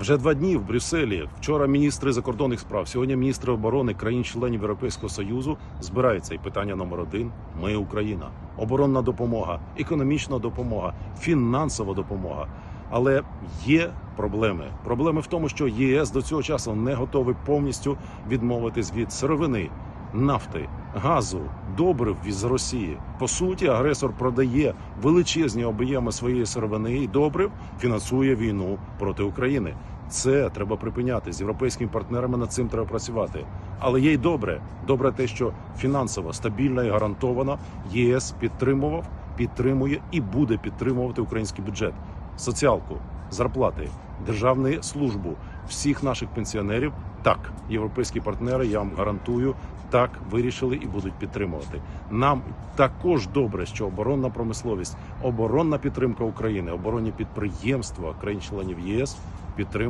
Вже два дні в Брюсселі. Вчора міністри закордонних справ, сьогодні міністри оборони країн-членів Європейського союзу збираються. І питання номер один: ми Україна, оборонна допомога, економічна допомога, фінансова допомога. Але є проблеми. Проблеми в тому, що ЄС до цього часу не готовий повністю відмовитись від сировини, нафти, газу, добрив з Росії. По суті, агресор продає величезні об'єми своєї сировини і добрив, фінансує війну проти України. Це треба припиняти з європейськими партнерами. Над цим треба працювати. Але є й добре. Добре те, що фінансово стабільно і гарантовано ЄС підтримував, підтримує і буде підтримувати український бюджет, соціалку, зарплати, державну службу всіх наших пенсіонерів. Так, європейські партнери, я вам гарантую, так вирішили і будуть підтримувати. Нам також добре, що оборонна промисловість, оборонна підтримка України, оборонні підприємства країн-членів ЄС підтримують.